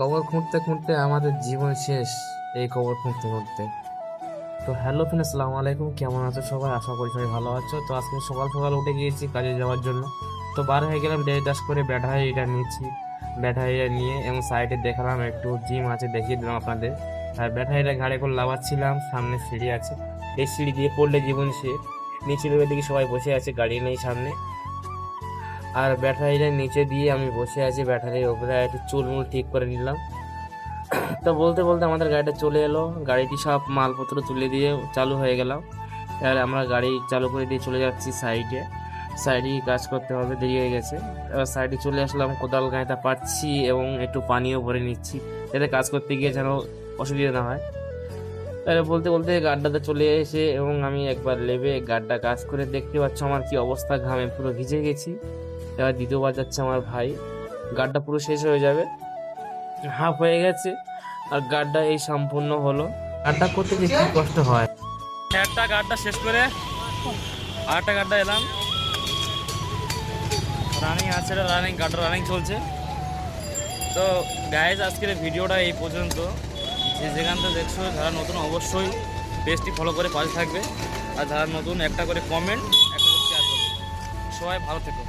কবর খুঁড়তে খুঁড়তে আমাদের জীবন শেষ এই কবর খুঁড়তে খুঁড়তে তো হ্যালো ফ্রেন্ড আসসালামু আলাইকুম। কেমন আছো সবাই? আশা করি সবাই ভালো আছো। তো আজকে সকাল সকাল উঠে গিয়েছি কাজে যাওয়ার জন্য। তো বার হয়ে গেলাম ডেট ডাস করে ব্যাটারিটা নিয়েছি ব্যাটারিটা নিয়ে এবং সাইডে দেখালাম, একটু জিম আছে দেখিয়ে দিলাম আপনাদের। আর ব্যাটারিটা ঘাড়ে করে লাগাচ্ছিলাম সামনে সিঁড়ি আছে। এই সিঁড়ি দিয়ে পড়লে জীবন শেষ। নিচে দিকে সবাই বসে আছে, গাড়ি নেই সামনে। আর ব্যাটারিটা নিচে দিয়ে আমি বসে আছি, ব্যাটারির ওপরে একটু চুলমুল ঠিক করে নিলাম। তো বলতে বলতে আমাদের গাড়িটা চলে এলো। গাড়িটি সব মালপত্র তুলে দিয়ে চালু হয়ে গেলাম। এবার আমরা গাড়ি চালু করে দিয়ে চলে যাচ্ছি সাইডে। সাইডে কাজ করতে হবে, দেরি হয়ে গেছে। এবার সাইডে চলে আসলাম, কোদাল গাঁয়েটা পাচ্ছি এবং একটু পানিও ভরে নিচ্ছি, যাতে কাজ করতে গিয়ে যেন অসুবিধা না হয়। বলতে বলতে গাড্ডাতে চলে এসে এবং আমি একবার লেবে গাড্ডা কাজ করে দেখতে পাচ্ছ, আমার কি অবস্থা, ঘামে পুরো ভিজে গেছি। এবার দ্বিতীয়বার যাচ্ছে আমার ভাই। গাড্ডা পুরো শেষ হয়ে যাবে। হাফ হয়ে গেছে। আর গাড্ডা এই সম্পূর্ণ হলো। গাড্ডা করতে যে কি কষ্ট হয়। একটা গাড্ডা শেষ করে আর একটা গাড্ডা এলাম। রানিং আছে রানিং গাড্ডা রানিং চলছে। তো গাইজ আজকের ভিডিওটা এই পর্যন্ত। যে যেখান থেকে দেখছ যারা নতুন অবশ্যই পেজটি ফলো করে পাশে থাকবে। আর যারা নতুন একটা করে কমেন্ট একটা করে শেয়ার করবে। সবাই ভালো থেকো।